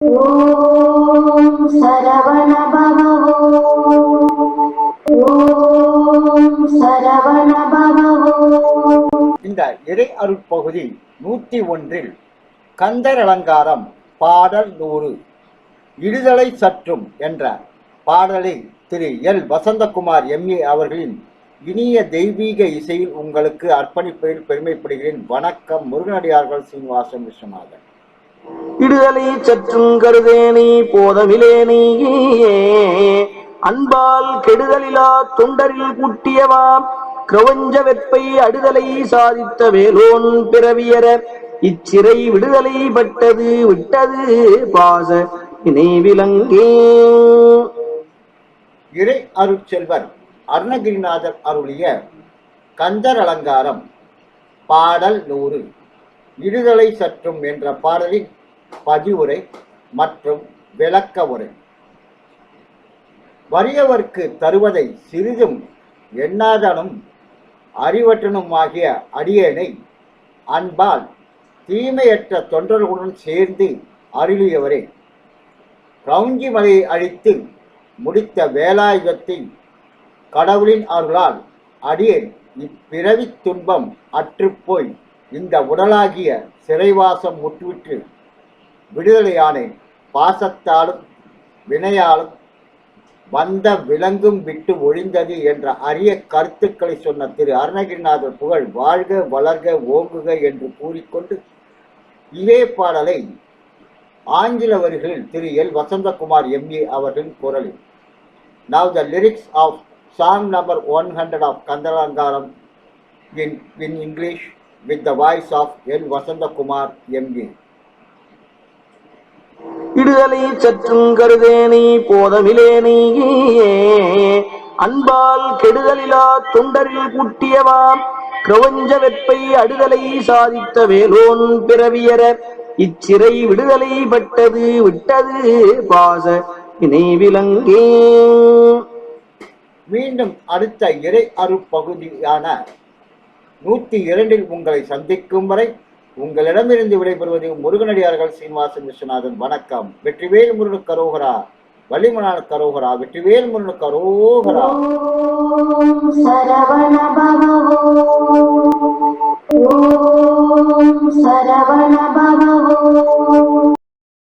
இந்த இறை அருட்பகுதி நூத்தி ஒன்றில் கந்தர் அலங்காரம் பாடல் நூறு இடுதலை சற்றும் என்ற பாடலை திரு எல். வசந்தகுமார் எம்ஏ அவர்களின் இனிய தெய்வீக இசையில் உங்களுக்கு அர்ப்பணிப்பதில் பெருமைப்படுகிறேன். வணக்கம் முருகனடியார்கள் சீனிவாசன் விஸ்வநாதன் இடுதலை சற்றும் கருதேனி போதமிலேனி அன்பால் கெடுதலிலா தொண்டரில் கூட்டியவா? கிரவஞ்ச வெப்பை அடுதலை சாதித்த வேலோன் பிறவியர இச்சிறை விடுதலை பட்டது விட்டது பாச நினைவிலங்கே. இறை அருட்செல்வர் அருணகிரிநாதர் அருளிய கந்தர் அலங்காரம் பாடல் நூறு. இடுதலை சற்றும் என்ற பாடலின் பதிவுரை மற்றும் விளக்க உரை. வறியவர்க்கு தருவதை சிறிதும் எண்ணாதனும் அறிவற்றனுமாகிய அடியேனை அன்பால் தீமையற்ற தொண்டர்களுடன் சேர்ந்து அருளியவரே. கவுஞ்சி மலையை அழித்து முடித்த வேலாயுதத்தை கடவுளின் அருளால் அடியேன் இப்பிறவித் துன்பம் அற்றுப்போய் இந்த உடலாகிய சிறைவாசம் முற்றுவிட்டு விடுதலையானேன் பாசத்தாலும் வினையாலும் வந்த விலங்கும் விட்டு ஒழிந்தது என்ற அரிய கருத்துக்களை சொன்ன திரு அருணகிரிநாதர் புகழ் வாழ்க வளர்க ஓங்குக என்று கூறிக்கொண்டு இதே பாடலை ஆங்கில வரிகளில் திரு எல். வசந்தகுமார் எம்ஏ அவர்களின் குரலில். Now the lyrics of song number one hundred of Kandalangaram in in English with the voice of L Vasanthakumar MA விடுதலை சற்றும் கருதேனி போதமிலேனே அன்பால் கெடுதலிலா தொண்டரில் கூட்டியவா பிரபஞ்ச வெப்பை அடுதலை சாதித்த வேலோன் பிறவியர. இச்சிறை விடுதலை பட்டது விட்டது பாச நினைவிலங்கே மீண்டும் அடுத்த இறை அருப்பகுதியான நூத்தி இரண்டில் உங்களை சந்திக்கும் வரை உங்களிடமிருந்து விடைபெறுவது முருகனடியார்கள் சீனிவாசன் விஸ்வநாதன். வணக்கம். வெற்றிவேல் முருகன் கரோகரா. வள்ளிமனான கரோகரா. வெற்றிவேல் முருகனுக்கு கரோகரா. ॐ